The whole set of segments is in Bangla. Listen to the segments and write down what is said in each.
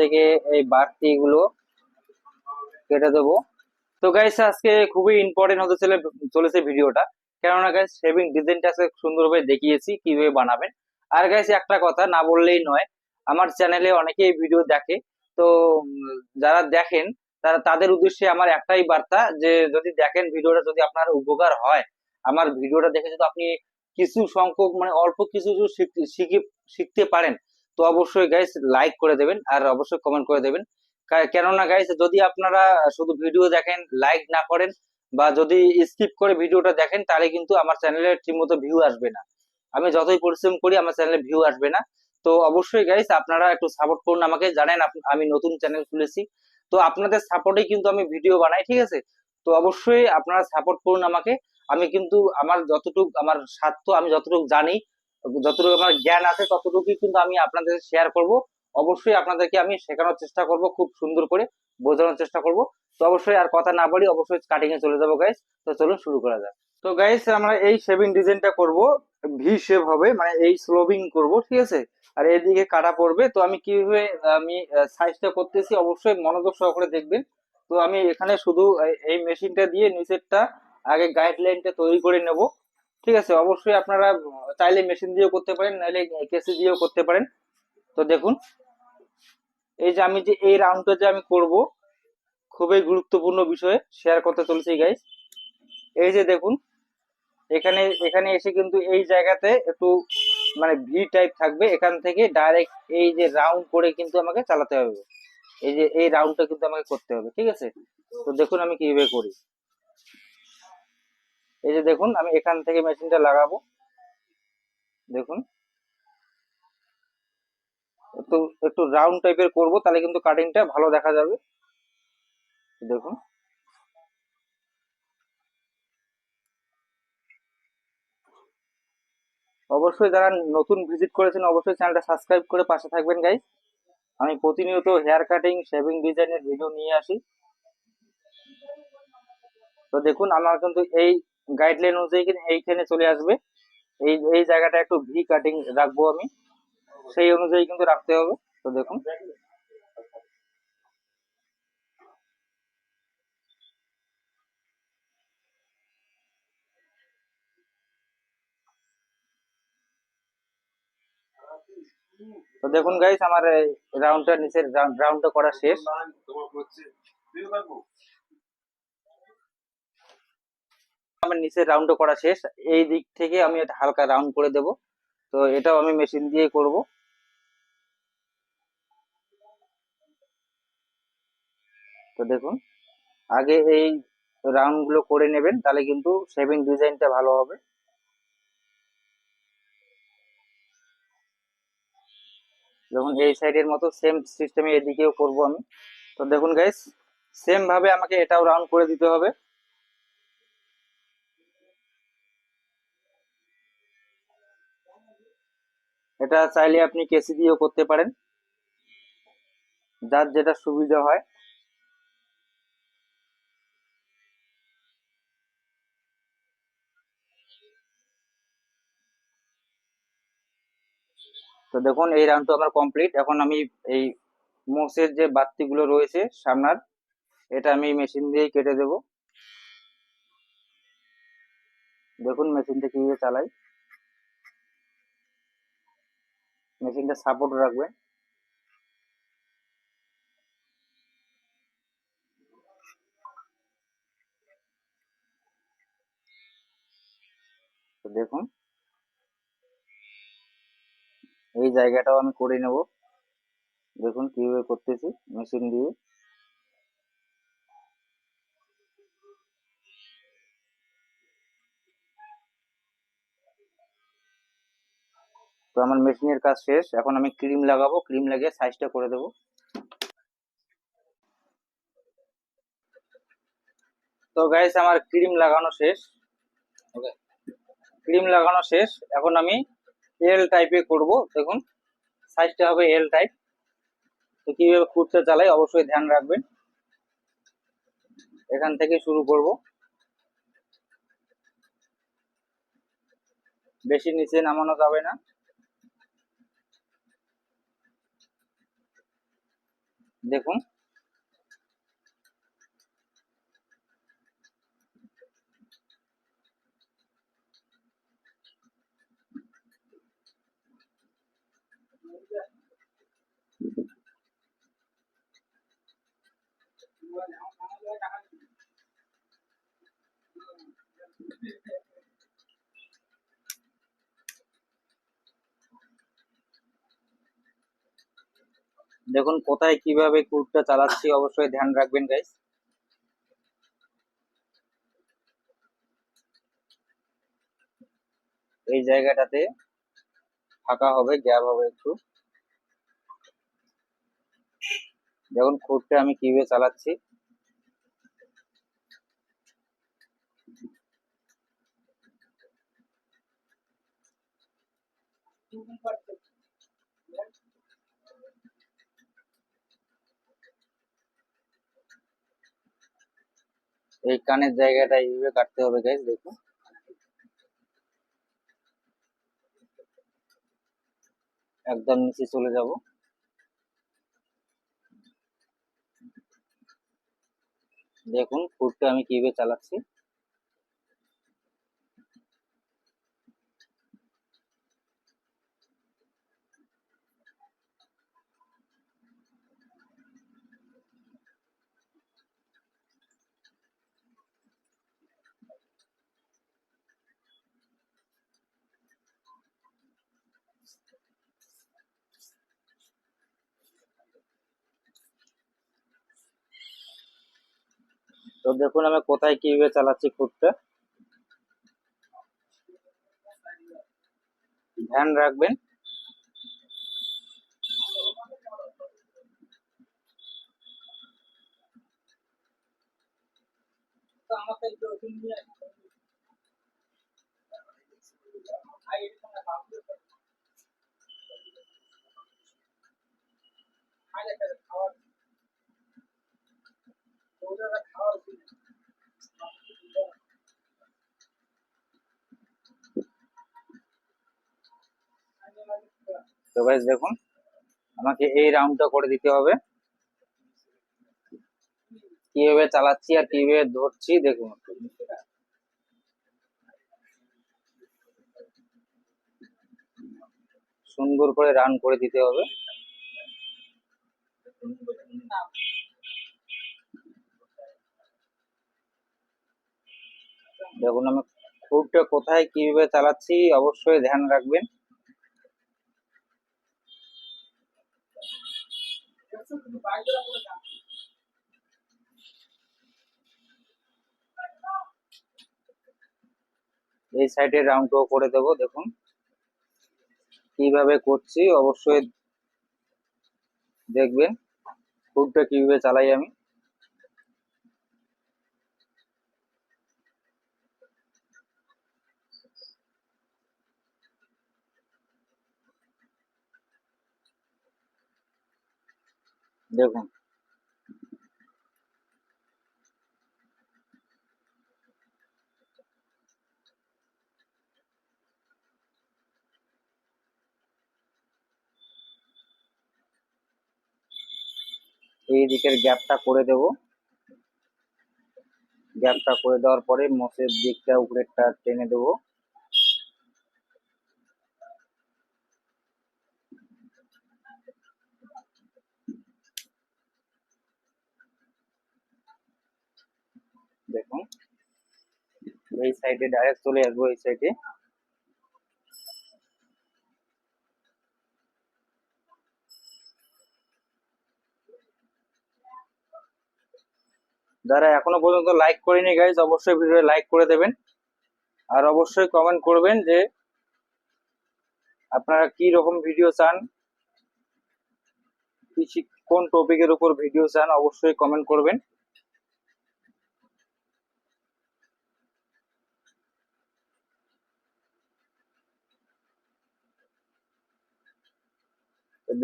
থেকে এই বাড়তিগুলো কেটে দেবো। তো গাইস আজকে খুবই ইম্পর্টেন্ট হতে চলে চলেছে ভিডিওটা কেননা গাইস শেভিং ডিজাইনটা আজকে সুন্দরভাবে দেখিয়েছি, কীভাবে বানাবেন। আর গাইস একটা কথা, না বললেই নয়, আমার চ্যানেলে অনেকেই ভিডিও দেখে। তো যারা দেখেন, তারা তাদের উদ্দেশ্যে আমার একটাই বার্তা যে, যদি দেখেন ভিডিওটা যদি আপনার উপকার হয়, আমার ভিডিওটা দেখে যদি আপনি কিছু সংখ্যক মানে অল্প কিছু শিখতে পারেন তো অবশ্যই গাইস লাইক করে দেবেন আর অবশ্যই কমেন্ট করে দেবেন। কেননা গাইস যদি আপনারা শুধু ভিডিও দেখেন লাইক না করেন বা যদি স্কিপ করে ভিডিওটা দেখেন, তাহলে কিন্তু আমার চ্যানেলে ঠিকমতো ভিউ আসবে না। আমি যতই পরিশ্রম করি, আমার চ্যানেলে ভিউ আসবে না। তো অবশ্যই গাইস আপনারা একটু সাপোর্ট করুন আমাকে। জানেন আমি নতুন চ্যানেল খুলেছি। তো আপনাদের সাপোর্টে কিন্তু আমি ভিডিও বানাই, ঠিক আছে? তো অবশ্যই আপনারা সাপোর্ট করুন আমাকে। আমি কিন্তু আমার যতটুকু, আমার স্বার্থ, আমি যতটুকু জানি যতটুকু আমার জ্ঞান আছে, ততটুকুই কিন্তু আমি আপনাদের শেয়ার করব। অবশ্যই আপনাদেরকে আমি শেখানোর চেষ্টা করব, খুব সুন্দর করে বোঝানোর চেষ্টা করব। তো অবশ্যই আর কথা না বলি অবশ্যই কাটিং এ চলে যাব গাইস তো চলুন শুরু করা যাক। তো গাইস আমরা এই শেভিং ডিজাইনটা করব। ভি শেপ হবে মানে এই স্লোবিং করব, ঠিক আছে? আর এদিকে কাটা পড়বে। তো আমি কীভাবে, আমি সাইজটা করতেছি, অবশ্যই মনোযোগ সহকারে দেখবেন। তো আমি এখানে শুধু, এই মেশিনটা দিয়ে নিচেরটা আগে গাইডলাইনটা তৈরি করে নেব। ঠিক আছে, অবশ্যই আপনারা চাইলে মেশিন দিয়েও করতে পারেন, নাহলে কেসি দিয়েও করতে পারেন। তো দেখুন, এই যে আমি যে, এই রাউন্ডটা যে আমি করব, খুবই গুরুত্বপূর্ণ বিষয়ে শেয়ার করতে চলেছি গাইস এই যে দেখুন, এখানে এখানে এসে কিন্তু এই জায়গাতে একটু মানে ভি টাইপ থাকবে, এখান থেকে ডাইরেক্ট এই যে রাউন্ড করে কিন্তু আমাকে চালাতে হবে। এই যে, এই রাউন্ডটা কিন্তু আমাকে করতে হবে, ঠিক আছে? তো দেখুন আমি কীভাবে করি। এই যে দেখুন, আমি এখান থেকে মেশিনটা লাগাবো। দেখুন। একটু একটু রাউন্ড টাইপের করব, তাহলে কিন্তু কাটিংটা ভালো দেখা যাবে। দেখুন। অবশ্যই যারা নতুন ভিজিট করেছেন, অবশ্যই চ্যানেলটা সাবস্ক্রাইব করে পাশে থাকবেন গাইস আমি প্রতিনিয়ত হেয়ার কাটিং শেভিং ডিজাইনের ভিডিও নিয়ে আসি। তো দেখুন, আমার কিন্তু এই গাইডলাইন অনুযায়ী এইখানে চলে আসবে। এই এই জায়গাটা একটু ভি কাটিং রাখব আমি। সেই অনুযায়ী কিন্তু রাখতে হবে। তো দেখুন। তো দেখুন গাইস আমার রাউন্ডটা নিচের রাউন্ডটা করা শেষ। আমার নিচের রাউন্ডটা করা শেষ। এই দিক থেকে আমি এটা হালকা রাউন্ড করে দেব। তো এটাও আমি মেশিন দিয়ে করব। তো দেখুন, আগে এই রাউন্ডগুলো করে নেবেন, তাহলে কিন্তু শেভিং ডিজাইনটা ভালো হবে। যেমন এই সাইডের মতো সেম সিস্টেমে এদিকেও করব আমি। তো দেখুন গাইস সেম ভাবে আমাকে এটাও রাউন্ড করে দিতে হবে। এটা চাইলে আপনি কেসি দিয়েও করতে পারেন। যার যেটা সুবিধা হয়। তো দেখুন, এই রাউন্ডটা আমার কমপ্লিট এখন আমি এই মোষের যে বাতিগুলো রয়েছে সামনার, এটা আমি মেশিন দিয়ে কেটে দেব। দেখুন মেশিনটা কীভাবে চালাই। মেশিনটা সাপোর্ট রাখবে। দেখুন। এই জায়গাটাও আমি করে নেব। দেখুন কীভাবে করতেছি মেশিন দিয়ে। আমার মেশিনের কাজ শেষ। এখন আমি ক্রিম লাগাবো। ক্রিম লাগিয়ে সাইজটা করে দেবো। তো গাইস আমার ক্রিম লাগানো শেষ। ক্রিম লাগানো শেষ। এখন আমি এল টাইপে করব। দেখুন সাইজটা হবে এল টাইপ তো কীভাবে কুর্তে চালাই, অবশ্যই ধ্যান রাখবেন। এখান থেকে শুরু করব। বেশি নিচে নামানো যাবে না। দেখুন দেখুন কোথায় কীভাবে কুটটা চালাচ্ছি, অবশ্যই ধ্যান রাখবেন গাইস এই জায়গাটাতে ফাঁকা হবে, গ্যাপ হবে একটু। দেখুন খুঁটটা আমি কীভাবে চালাচ্ছি। এই কানের জায়গাটা এইভাবে কাটতে হবে গাইস দেখুন। একদম নিচে চলে যাব। দেখুন, ফুটটা আমি কীভাবে চালাচ্ছি। তো দেখুন আমি কোথায় কীভাবে চালাচ্ছি ফুটটা ধ্যান রাখবেন। তো গাইস দেখুন, আমাকে এই রাউন্ডটা করে দিতে হবে। কীভাবে চালাচ্ছি আর কীভাবে ধরছি, দেখুন। সুন্দর করে রান করে দিতে হবে। দেখুন আমি খুবটা কোথায়, কীভাবে চালাচ্ছি, অবশ্যই ধ্যান রাখবেন। এই সাইডের রাউন্ডটাও করে দেব দেখুন। কীভাবে করছি অবশ্যই দেখবেন। ফুডটা কীভাবে চালাই আমি। দেখুন। এই দিকের গ্যাপটা করে দেব। গ্যাপটা করে দেওয়ার পরে মোষের দিকটা উপরেরটা টেনে দেব দেখুন এই সাইডে ডাইরেক্ট চলে আসব, এই সাইডে যারা এখনও পর্যন্ত লাইক করেনি গাইজ অবশ্যই ভিডিও লাইক করে দেবেন। আর অবশ্যই কমেন্ট করবেন যে আপনারা কি রকম ভিডিও চান কোন টপিকের উপর ভিডিও চান, অবশ্যই কমেন্ট করবেন।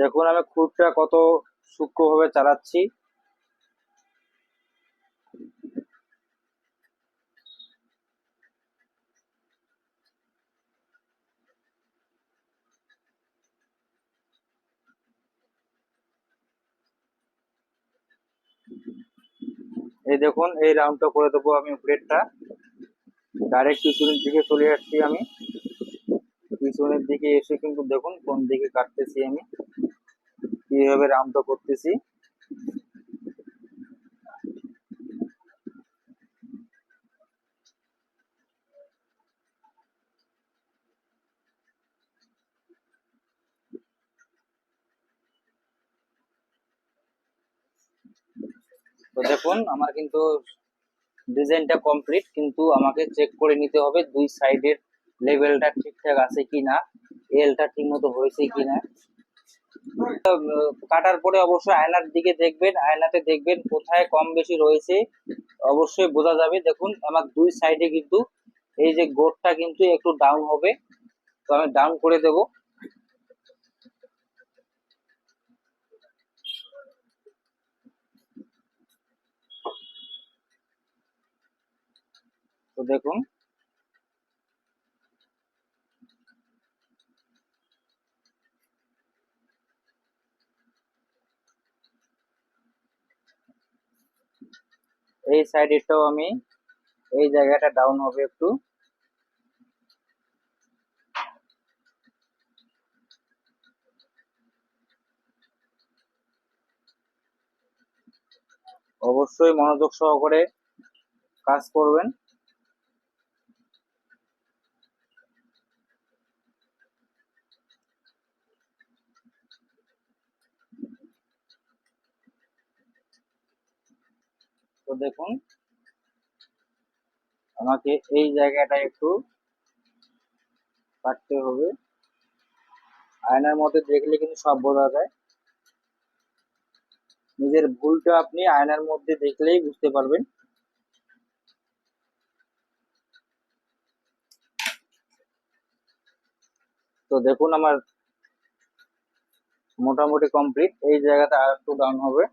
দেখুন আমি খুঁটটা কত সূক্ষ্মভাবে চালাচ্ছি। এই দেখুন, এই রাউন্ডটা করে দেবো আমি প্লেটটা ডাইরেক্ট পিছনের দিকে চলে আসছি আমি। পিছনের দিকে এসে কিন্তু দেখুন কোন দিকে কাটতেছি আমি। কীভাবে রাউন্ডটা করতেছি। তো দেখুন, আমার কিন্তু ডিজাইনটা কমপ্লিট কিন্তু আমাকে চেক করে নিতে হবে দুই সাইডের লেভেলটা ঠিকঠাক আছে কিনা এলটা ঠিক মতো হয়েছে কিনা। কাটার পরে অবশ্যই আয়নার দিকে দেখবেন, আয়নাতে দেখবেন কোথায় কম বেশি রয়েছে। অবশ্যই বোঝা যাবে। দেখুন, আমার দুই সাইডে কিন্তু এই যে গোটটা কিন্তু একটু ডাউন হবে। তো আমি ডাউন করে দেব। তো দেখুন এই সাইডেরটাও আমি এই জায়গাটা ডাউন হবে একটু। অবশ্যই মনোযোগ সহকারে কাজ করবেন। দেখুন। আমাকে এই জায়গাটা একটু কাটতে হবে। আয়নার মধ্যে দেখলে কিন্তু সব বোঝা যায়। নিজের ভুলটা আপনি আয়নার মধ্যে দেখলেই বুঝতে পারবেন। তো দেখুন আমার মোটামুটি কমপ্লিট। এই জায়গাটা আর একটু ডাউন হবে।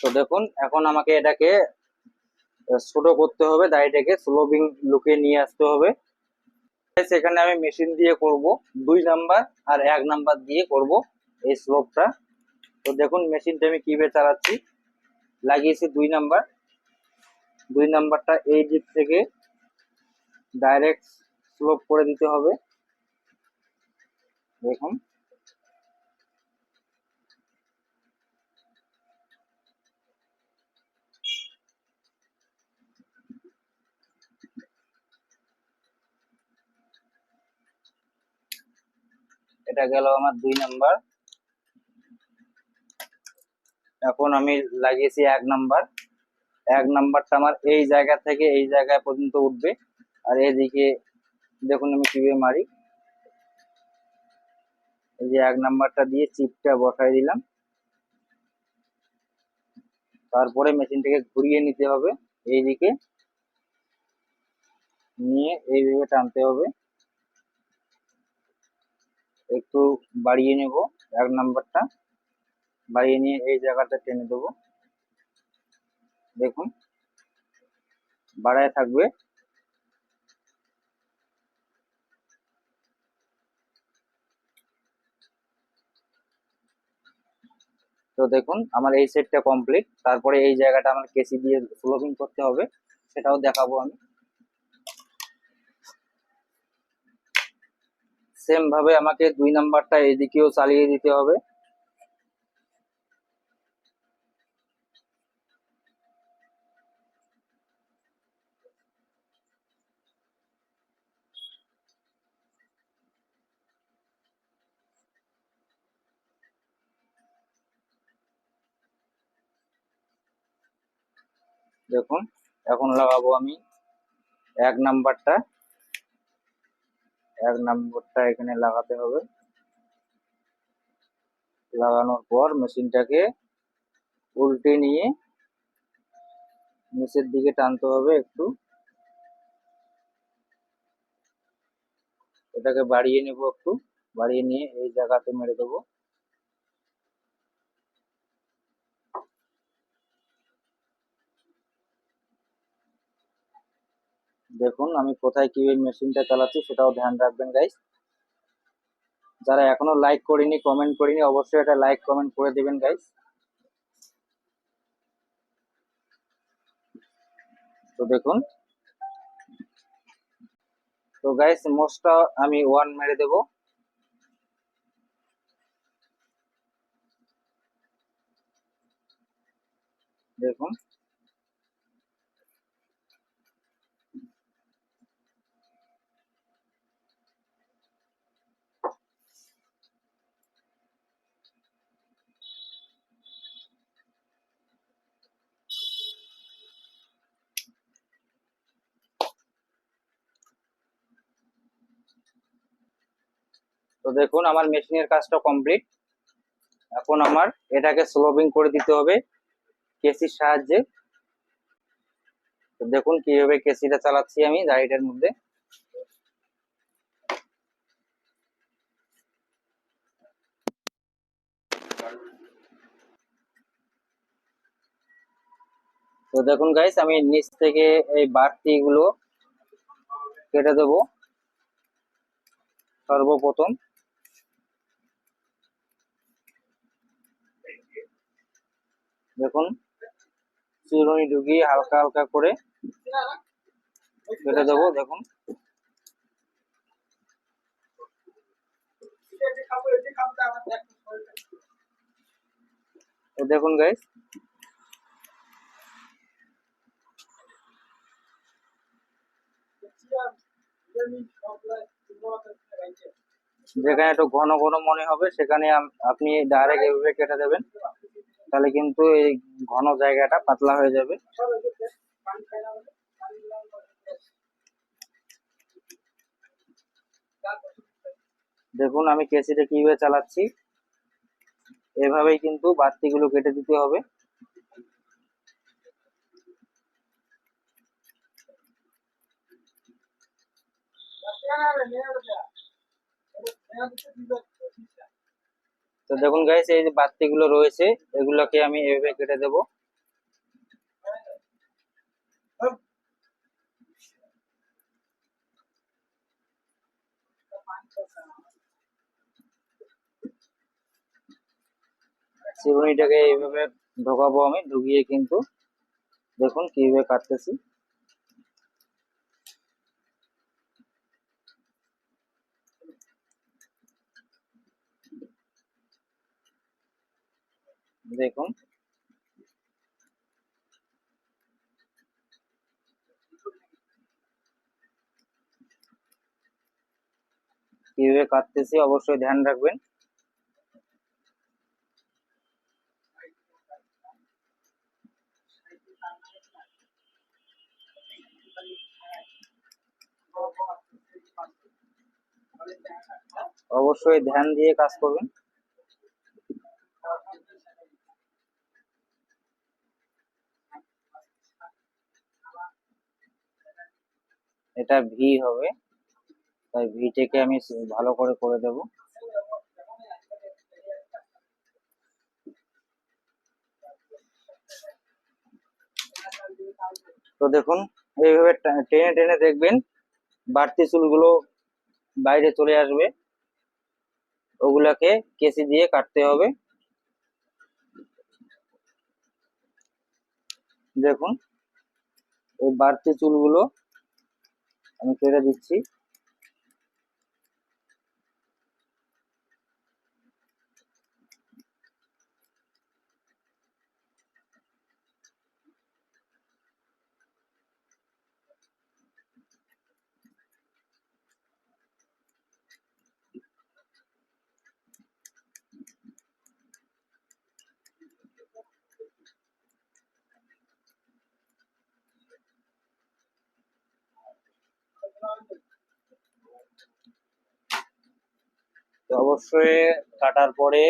তো দেখুন, এখন আমাকে এটাকে ছোট করতে হবে দাড়িটাকে স্লোবিং লুকে নিয়ে আসতে হবে। সেখানে আমি মেশিন দিয়ে করব, দুই নাম্বার আর এক নাম্বার দিয়ে করব এই স্লোপটা তো দেখুন মেশিনটা আমি কীভাবে চালাচ্ছি। লাগিয়েছি দুই নাম্বার দুই নাম্বারটা এই দিক থেকে ডাইরেক্ট স্লোপ করে দিতে হবে। দেখুন। এটা গেল আমার দুই নাম্বার। এখন আমি লাগিয়েছি এক নাম্বার। এক নাম্বারটা আমার এই জায়গা থেকে এই জায়গায় পর্যন্ত উঠবে। আর এদিকে দেখুন আমি কীভাবে মারি। এই যে এক নাম্বারটা দিয়ে চিপটা বসাই দিলাম। তারপরে মেশিনটাকে ঘুরিয়ে নিতে হবে। এইদিকে নিয়ে এইভাবে টানতে হবে। একটু বাড়িয়ে নেব, এক নাম্বারটা। বাড়িয়ে নিয়ে এই জায়গাটা টেনে দেবো। দেখুন, বাড়ায় থাকবে। তো দেখুন, আমার এই সেটটা কমপ্লিট তারপরে এই জায়গাটা আমার কেসি দিয়ে ফ্লোবিং করতে হবে, সেটাও দেখাবো আমি। সেম ভাবে আমাকে দুই নাম্বারটা এদিকেও চালিয়ে দিতে হবে। দেখুন, এখন লাগাবো আমি এক নাম্বারটা। এক নম্বরটা এখানে লাগাতে হবে। লাগানোর পর মেশিনটাকে উল্টে নিয়ে নিচের দিকে টানতে হবে একটু। এটাকে বাড়িয়ে নেব একটু। বাড়িয়ে নিয়ে এই জায়গাতে মেরে দেবো। দেখুন, আমি কোথায় কীভাবে মেশিনটা চালাচ্ছি সেটাও ধ্যান রাখবেন গাইস যারা এখনও লাইক করিনি কমেন্ট করিনি, অবশ্যই এটা লাইক কমেন্ট করে দিবেন গাইস তো দেখুন। তো গাইস মোস্টটা আমি ওয়ান মেরে দেব। দেখুন। তো দেখুন, আমার মেশিনের কাজটা কমপ্লিট এখন আমার এটাকে স্লোবিং করে দিতে হবে কেসির সাহায্যে। তো দেখুন, কীভাবে কেসিটা চালাচ্ছি আমি গাড়িটার মধ্যে। তো দেখুন গাইস আমি নিচ থেকে এই বাড়তি গুলো কেটে দেবো। সর্বপ্রথম। দেখুন, চিরুনি ঢুকিয়ে হালকা হালকা করে কেটে দেবো, দেখুন। দেখুন গাইস যেখানে একটু ঘন ঘন মনে হবে, সেখানে আপনি ডাইরেক্ট এভাবে কেটে দেবেন। তাহলে কিন্তু এই ঘন জায়গাটা পাতলা হয়ে যাবে। দেখুন, আমি কেসিটা কীভাবে চালাচ্ছি। এভাবেই কিন্তু বাতিগুলো কেটে দিতে হবে। তো দেখুন গাইস এই যে বাতিগুলো রয়েছে, এগুলোকে আমি এভাবে কেটে দেব। চিরুনিটাকে এইভাবে ঢোকাবো আমি, ঢুকিয়ে কিন্তু দেখুন কীভাবে কাটতেছি। দেখুন। কীভাবে কাটতেছি অবশ্যই ধ্যান রাখবেন। অবশ্যই ধ্যান দিয়ে কাজ করবেন। এটা ভি হবে। তাই ভিটাকে আমি ভালো করে করে দেব। তো দেখুন, এইভাবে টেনে টেনে দেখবেন বাড়তি চুলগুলো বাইরে চলে আসবে। ওগুলাকে কেসি দিয়ে কাটতে হবে। দেখুন, এই বাড়তি চুলগুলো আমি কেটে দিচ্ছি। তো অবশ্যই কাটার পরে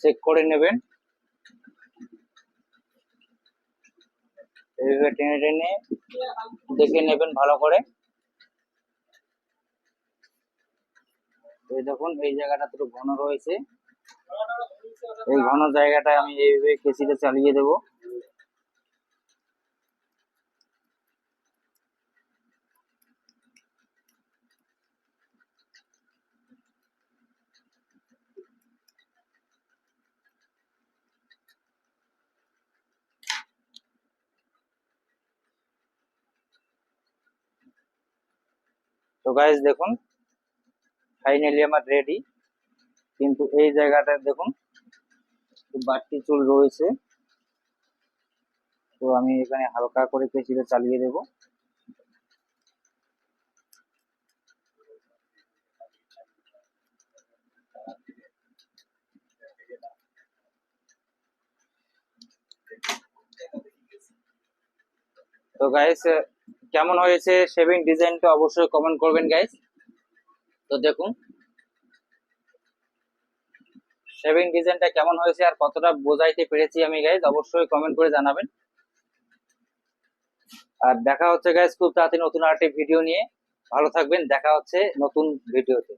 চেক করে নেবেন। এইভাবে টেনে টেনে দেখে নেবেন ভালো করে। দেখুন, এই জায়গাটা একটু ঘন রয়েছে। এই ঘন জায়গাটা আমি এইভাবে কেসিটা চালিয়ে দেব। তো গাইস দেখুন ফাইনালি আমার রেডি কিন্তু এই জায়গাটা দেখুন বাড়তি চুল রয়েছে। তো আমি এখানে হালকা করে পেঁচিতে চালিয়ে দেব। তো গাইস কেমন হয়েছে শেভিং ডিজাইনটা অবশ্যই কমেন্ট করবেন গাইজ তো দেখুন। শেভিং ডিজাইনটা কেমন হয়েছে আর কতটা বোঝাইতে পেরেছি আমি গাইজ অবশ্যই কমেন্ট করে জানাবেন। আর দেখা হচ্ছে গাইজ খুব তাড়াতাড়ি নতুন আরেকটি ভিডিও নিয়ে। ভালো থাকবেন, দেখা হচ্ছে নতুন ভিডিওতে